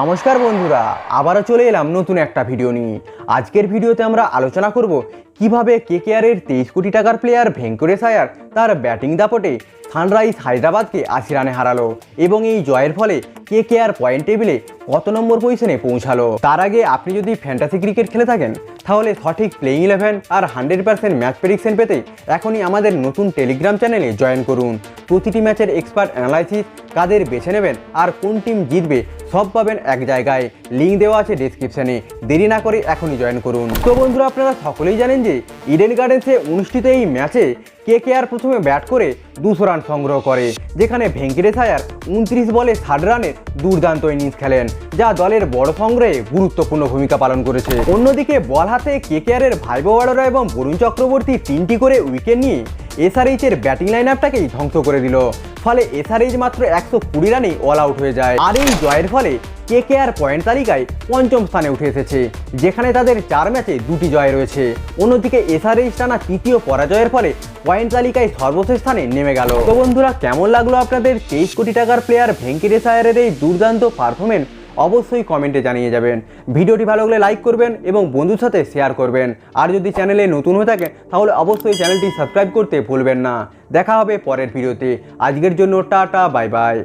নমস্কার বন্ধুরা, আবারও চলে এলাম নতুন একটা ভিডিও নিয়ে। আজকের ভিডিওতে আমরা আলোচনা করব কীভাবে কেকেআরের তেইশ কোটি টাকার প্লেয়ার ভেঙ্কটেশ আয়ার তার ব্যাটিং দাপটে সানরাইজ হায়দ্রাবাদকে আশি রানে হারালো এবং এই জয়ের ফলে কেকেআর পয়েন্ট টেবিলে কত নম্বর পজিশনে পৌঁছালো? তার আগে আপনি যদি ফ্যান্টাসি ক্রিকেট খেলে থাকেন, তাহলে সঠিক প্লেইং ইলেভেন আর হান্ড্রেড পার্সেন্ট ম্যাচ প্রেডিকশন পেতে এখনই আমাদের নতুন টেলিগ্রাম চ্যানেলে জয়েন করুন। প্রতিটি ম্যাচের এক্সপার্ট অ্যানালাইসিস কাদের বেছে নেবেন আর কোন টিম জিতবে, সব পাবেন এক জায়গায়। লিঙ্ক দেওয়া আছে ডিসক্রিপশনে দেরি না করে এখনই জয়েন করুন। তো বন্ধুরা, আপনারা সকলেই জানেন যে ইডেন গার্ডেন্সে অনুষ্ঠিত এই ম্যাচে কে কে আর প্রথমে ব্যাট করে দুশো রান সংগ্রহ করে, যেখানে ভেঙ্কটেশ আয়ার উনত্রিশ বলে ষাট রানের দুর্দান্ত ইনিংস খেলেন, যা দলের বড় সংগ্রহে গুরুত্বপূর্ণ ভূমিকা পালন করেছে। অন্যদিকে বল হাতে কে কে আরের ভাইবো ওয়াডোরা এবং বরুণ চক্রবর্তী তিনটি করে উইকেট নিয়ে এসআরএইচ এর ব্যাটিং লাইন আপটাকেই ধ্বংস করে দিল। ফলে এসআরএইচ মাত্র একশো কুড়ি রানেই অল আউট হয়ে যায়। আর এই জয়ের ফলে কে কে আর পয়েন্ট তালিকায় পঞ্চম স্থানে উঠে এসেছে, যেখানে তাদের চার ম্যাচে দুটি জয় রয়েছে। অন্যদিকে এসআরএইচ টানা তৃতীয় পরাজয়ের ফলে পয়েন্ট তালিকায় সর্বশেষ স্থানে নেমে গেল। তো বন্ধুরা, কেমন লাগল আপনাদের? তেইশ কোটি টাকার প্লেয়ার ভেঙ্কটেশ এই দুর্দান্ত পারফরমেন্স অবশ্যই কমেন্টে জানিয়ে যাবেন। ভিডিওটি ভালো লাগলে লাইক করবেন এবং বন্ধুর সাথে শেয়ার করবেন। আর যদি চ্যানেলে নতুন হয়ে থাকে, তাহলে অবশ্যই চ্যানেলটি সাবস্ক্রাইব করতে ভুলবেন না। দেখা হবে পরের ভিডিওতে। আজকের জন্য টাটা, বাই বাই।